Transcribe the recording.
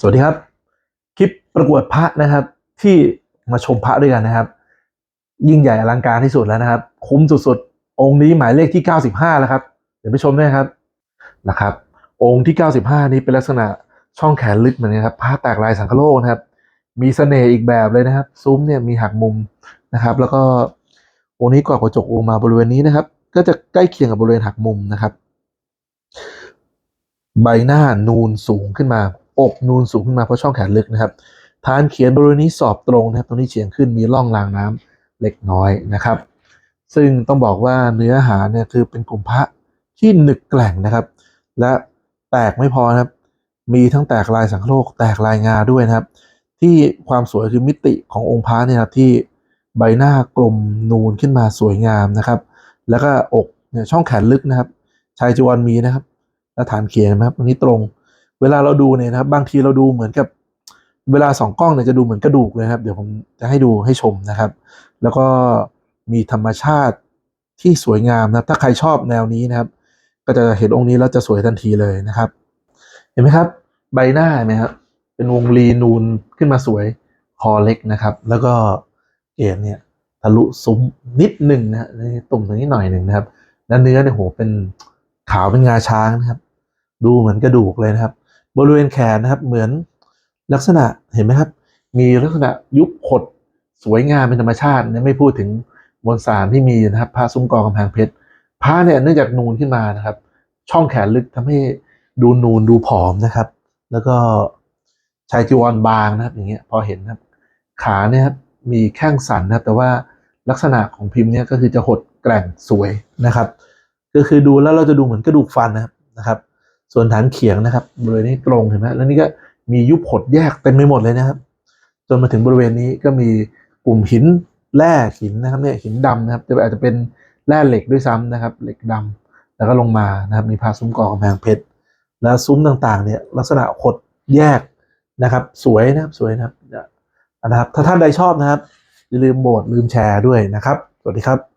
สวัสดีครับ คลิปประกวดพระนะครับ ที่มาชมพระด้วยกันนะครับ ยิ่งใหญ่อลังการที่สุดแล้วนะครับ คุ้มสุดๆ องค์นี้หมายเลขที่ 95 แล้วครับ เดี๋ยวไปชมด้วยครับนะครับ องค์ที่ 95 นี้เป็นลักษณะช่องแขนลึกเหมือนกันครับผ้าแตกลายสังคโลกนะครับ มีเสน่ห์อีกแบบเลยนะครับ ซุ้มเนี่ยมีหักมุมนะครับ แล้วก็องค์นี้กว่ากระจกลงมาบริเวณนี้นะครับ ก็จะใกล้เคียงกับบริเวณหักมุมนะครับ ใบหน้านูนสูงขึ้นมา อกนูนสูงขึ้นมาเพราะช่องแขนลึกนะครับฐานเขียนบริเวณนี้สอบตรงนะครับ ตรงนี้เฉียงขึ้นมีร่องรางน้ำเล็กน้อยนะครับ ซึ่งต้องบอกว่าเนื้อหาเนี่ยคือเป็นกลุ่มพระที่หนึกแกล่งนะครับ และแตกไม่พอนะครับ มีทั้งแตกลายสังโลกแตกลายงาด้วยนะครับ ที่ความสวยคือมิติขององค์พระเนี่ยครับที่ใบหน้ากลมนูนขึ้นมาสวยงามนะครับ แล้วก็อกเนี่ยช่องแขนลึกนะครับ ชายจีวรมีนะครับ และฐานเขียนนะครับตรงนี้ตรง เวลาเราดูเนี่ยนะครับ บางทีเราดูเหมือนกับเวลาสองกล้องเนี่ยจะดูเหมือนกระดูกเลยครับ เดี๋ยวผมจะให้ดูให้ชมนะครับ แล้วก็มีธรรมชาติที่สวยงามนะครับถ้าใครชอบแนวนี้นะครับ ก็จะเห็นองค์นี้แล้วจะสวยทันทีเลยนะครับ เห็นไหมครับ ใบหน้าเห็นไหมครับเป็นวงรีนูนขึ้นมาสวยคอเล็กนะครับ แล้วก็เกศเนี่ยทะลุซุ้มนิดหนึ่งนะฮะตุ่มตรงนี้หน่อยหนึ่งนะครับแล้วเนื้อเนี่ยโหเป็นขาวเป็นงาช้างนะครับ ดูเหมือนกระดูกเลยนะครับ บริเวณแขนนะครับ เหมือนลักษณะเห็นไหมครับ มีลักษณะยุบขดสวยงามเป็นธรรมชาติเนี่ยไม่พูดถึงมวลสารที่มีนะครับผ้าซุ้มกอกำแพงเพชรผ้าเนี่ยเนื่องจากนูนขึ้นมานะครับ ช่องแขนลึกทำให้ดูนูนดูผอมนะครับ แล้วก็ชายจีวรบางนะครับอย่างเงี้ยพอเห็นนะครับ ขาเนี่ยครับมีแข้งสันนะครับ แต่ว่าลักษณะของพิมพ์เนี่ยก็คือจะหดแกร่งสวยนะครับ ก็คือดูแล้วเราจะดูเหมือนกระดูกฟันนะครับนะครับ ส่วนฐานเขียงนะครับบริเวณนี้ตรงเห็นไหมแล้วนี่ก็มียุบหดแยกเต็มไปหมดเลยนะครับ จนมาถึงบริเวณนี้ก็มีกลุ่มหินแร่หินนะครับเนี่ยหินดำนะครับจะอาจจะเป็นแร่เหล็กด้วยซ้ำนะครับ เหล็กดำแล้วก็ลงมานะครับมีพาซุ้มกอกำแพงเพชรแล้วซุ้มต่างๆเนี่ยลักษณะหดแยกนะครับ สวยนะครับสวยนะครับนะครับ ถ้าท่านใดชอบนะครับอย่าลืมโหวตลืมแชร์ด้วยนะครับ สวัสดีครับ